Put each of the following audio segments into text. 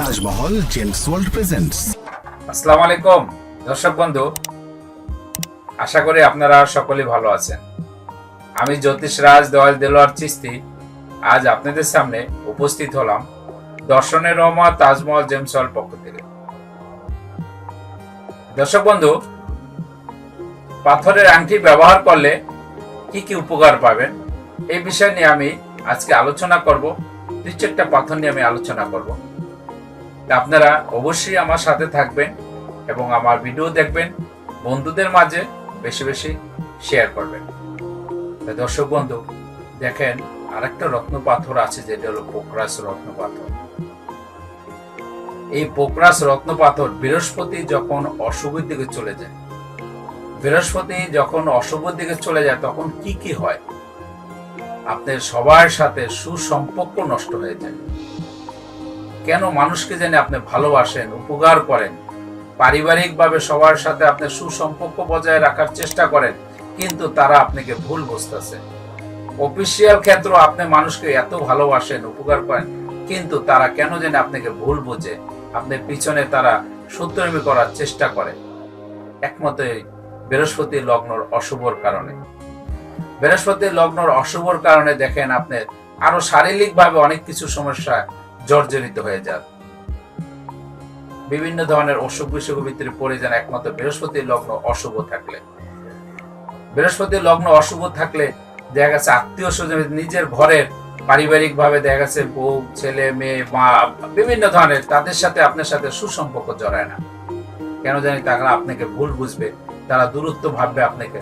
Taj Mahal gems world presents. আসসালামু আলাইকুম, দর্শক বন্ধু। আশা করি আপনারা সকলে ভালো আছেন। আমি জ্যোতিষ রাজ দয়াল দেলোয়ার চিস্তি আজ আপনাদের সামনে উপস্থিত হলাম দর্শনের রহমত তাজমহল জেমস হল পক্ষ থেকে। দর্শক বন্ধু, পাথরের আংটি ব্যবহার করলে কি কি উপকার পাবেন? এই বিষয় নিয়ে আমি আজকে আলোচনা করব। দুই চারটা পাথর নিয়ে আমি আলোচনা করব। আপনারা অবশ্যই আমার সাথে থাকবেন এবং আমার ভিডিও দেখবেন, বন্ধুদের মাঝে বেশি বেশি শেয়ার করবেন। দর্শক বন্ধু, দেখেন আরেকটা রত্ন পাথর আছে, যেটা হলো পোকরাস রত্ন পাথর। এই পোকরাস রত্ন পাথর বৃহস্পতি যখন অশুভের দিকে চলে যায়, বৃহস্পতি যখন অশুভের দিকে চলে যায়, তখন কি কি হয়? আপনার সবার সাথে সুসম্পর্ক নষ্ট হয়ে যায়। কেন মানুষকে জেনে আপনি ভালোবাসেন, উপকার করেন? পারিবারিকভাবে সবার সাথে আপনি সুসম্পর্ক বজায় রাখার চেষ্টা করেন, কিন্তু তারা আপনাকে ভুল বুঝতেছে। অফিসিয়াল ক্ষেত্র আপনি মানুষকে এত ভালোবাসেন, উপকার করেন, কিন্তু তারা কেন জানে আপনাকে ভুল বোঝে? আপনার পিছনে তারা সূত্রমি করার চেষ্টা করে। একমত বৃহস্পতি লগ্নর অশুভর কারণে। বৃহস্পতি লগ্নর অশুভর কারণে দেখেন আপনি আরও শারীরিকভাবে অনেক কিছু সমস্যা জর্জরিত হয়ে যান। বিভিন্ন ধরনের অসুখ বিসুখ ভিতরে পড়ে যান একমাত্র বৃহস্পতি লগ্ন অশুভ থাকলে। বৃহস্পতি লগ্ন অশুভ থাকলে দেখা গেছে আত্মীয় স্বজন নিজের ঘরের পারিবারিক ভাবে দেখা গেছে বউ, ছেলে, মেয়ে, মা, বিভিন্ন ধরনের তাদের সাথে আপনার সাথে সুসম্পর্ক জড়ায় না। কেন জানি তারা আপনাকে ভুল বুঝবে, তারা দূরত্ব ভাববে আপনাকে।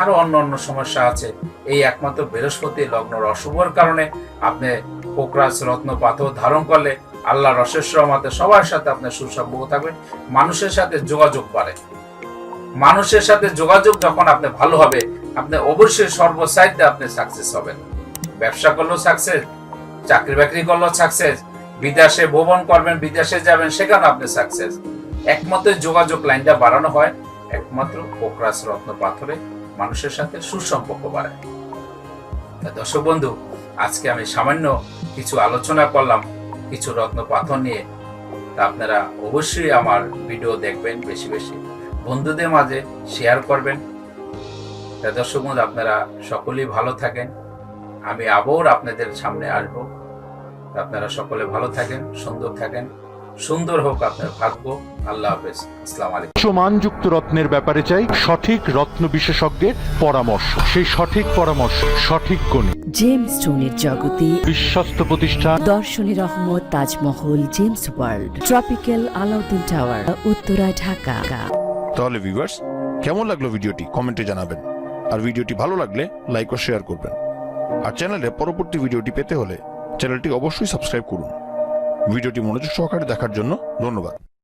আরও অন্য অন্য সমস্যা আছে, এই একমাত্র বৃহস্পতি লগ্নর অশুভর কারণে আপনি পোকরাস রত্ন পাথর ধারণ করলে আল্লাহ রসেস রহমাতে সবার সাথে আপনার সুসম্পর্ক থাকবে, মানুষের সাথে যোগাযোগ বাড়ে। মানুষের সাথে যোগাযোগ যখন আপনি ভালো হবে, আপনি অবশ্যই সর্বসাইডে আপনি সাকসেস হবেন। ব্যবসা করলেও সাকসেস চাকরি বাকরি করলেও সাকসেস বিদেশে ভ্রমণ করবেন, বিদেশে যাবেন সেখানে আপনি সাকসেস একমাত্র যোগাযোগ লাইনটা বাড়ানো হয়, একমাত্র পোকরাস রত্ন পাথরে মানুষের সাথে সুসম্পর্ক বাড়ায় দর্শক বন্ধু, আজকে আমি সামান্য কিছু আলোচনা করলাম, কিছু রত্ন পাথর নিয়ে। তা আপনারা অবশ্যই আমার ভিডিও দেখবেন বেশি বেশি। বন্ধুদের মাঝে শেয়ার করবেন। দর্শক বন্ধু, আপনারা সকলেই ভালো থাকেন। আমি আবার আপনাদের সামনে আসব। আপনারা সকলে ভালো থাকেন, সুন্দর থাকেন। সুন্দর হোক আপনার ভাগ্য। আল্লাহ হাফেজ। আসসালামু আলাইকুম। উচ্চমানযুক্ত রত্নের ব্যাপারে চাই সঠিক রত্ন বিশেষজ্ঞের পরামর্শ। সেই সঠিক পরামর্শ সঠিক গণিত জেমস স্টোনের জগতে বিশ্বস্ত প্রতিষ্ঠান। দর্শনী Rahmat Taj Mahal gems world. Tropical Alauddin tower Uttara Dhaka. তাহলে ভিউয়ার্স কেমন লাগল ভিডিওটি? কমেন্টে জানাবেন। আর ভিডিওটি ভালো লাগলে লাইক ও শেয়ার করবেন। আর চ্যানেলে পরবর্তী ভিডিওটি পেতে হলে চ্যানেলটি অবশ্যই সাবস্ক্রাইব করুন। ভিডিওটি মনোযোগ সহকারে দেখার জন্য ধন্যবাদ।